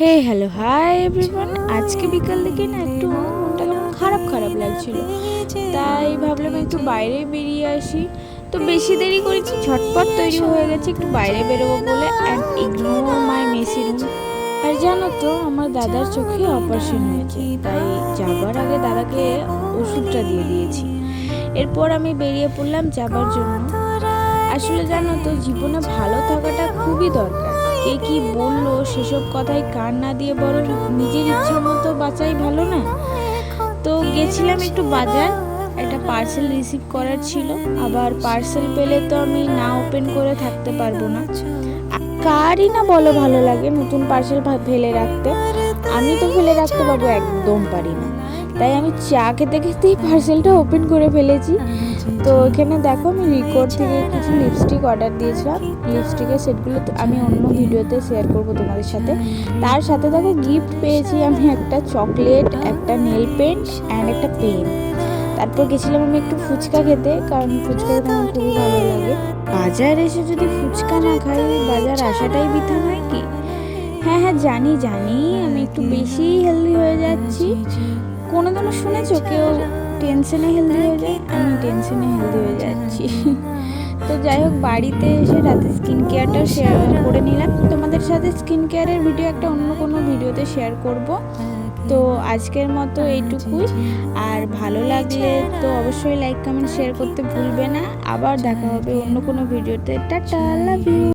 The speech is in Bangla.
হে হ্যালো হাই এভরিওয়ান আজকে বিকাল থেকে না একটু মনটা কেমন খারাপ খারাপ লাগছিল। তাই ভাবলাম একটু বাইরে বেরিয়ে আসি। তো বেশি দেরি করেছি, ঝটপট তৈরি হয়ে গেছে, একটু বাইরে বেরোবো বলে অ্যান্ড ইগনোর মাই মেসি আর জানো তো, আমার দাদার চোখে অপারেশন হয়েছে, তাই যাবার আগে দাদাকে ওষুধটা দিয়ে দিয়েছি। এরপর আমি বেরিয়ে পড়লাম যাবার জন্য। আসলে জানো তো, জীবনে ভালো থাকাটা খুবই দরকার। কে কি বলল, সেসব কথায় কান না দিয়ে বরং নিজের ইচ্ছে মতো বাঁচাই ভালো না? তো গেছিলাম একটু বাজার, একটা পার্সেল রিসিভ করার ছিল। আবার পার্সেল পেলে তো আমি না ওপেন করে থাকতে পারব না। কারই না বলো ভালো লাগে নতুন পার্সেল ফেলে রাখতে। আমি তো ফেলে রাখতে পারব, একদম পারি না। তাই আমি চা খেতে খেতেই পার্সেলটা ওপেন করে ফেলেছি। তো এখানে দেখো আমি রিকোড থেকে কিছু লিপস্টিক অর্ডার দিয়েছিলাম। লিপস্টিকের সেটগুলো আমি অন্য ভিডিওতে শেয়ার করব তোমাদের সাথে। তার সাথে দেখো গিফট পেয়েছি আমি একটা চকলেট একটা নেল পেন্ট অ্যান্ড একটা পেন তারপর গেছিলাম আমি একটু ফুচকা খেতে, কারণ ফুচকা খেতে আমার খুবই ভালো লাগে। বাজার এসে যদি ফুচকা না খাই, বাজার আসাটাই বৃথা নয় কি? হ্যাঁ হ্যাঁ জানি জানি। আমি একটু বেশি হেলদি হয়ে যাচ্ছি। কোনোদিনও শুনেছো কেউ টেনশনে হেলদি হয়ে যায়, আমি টেনশনে হেলদি হয়ে যাচ্ছি। তো যাই হোক, বাড়িতে এসে রাতে স্কিন কেয়ারটা শেয়ার করে নিলাম। তোমাদের সাথে স্কিন কেয়ারের ভিডিও একটা অন্য কোনো ভিডিওতে শেয়ার করব। তো আজকের মতো এইটুকুই। আর ভালো লাগলে তো অবশ্যই লাইক কমেন্ট শেয়ার করতে ভুলবে না। আবার দেখা হবে অন্য কোনো ভিডিওতে টাটা লাভ ইউ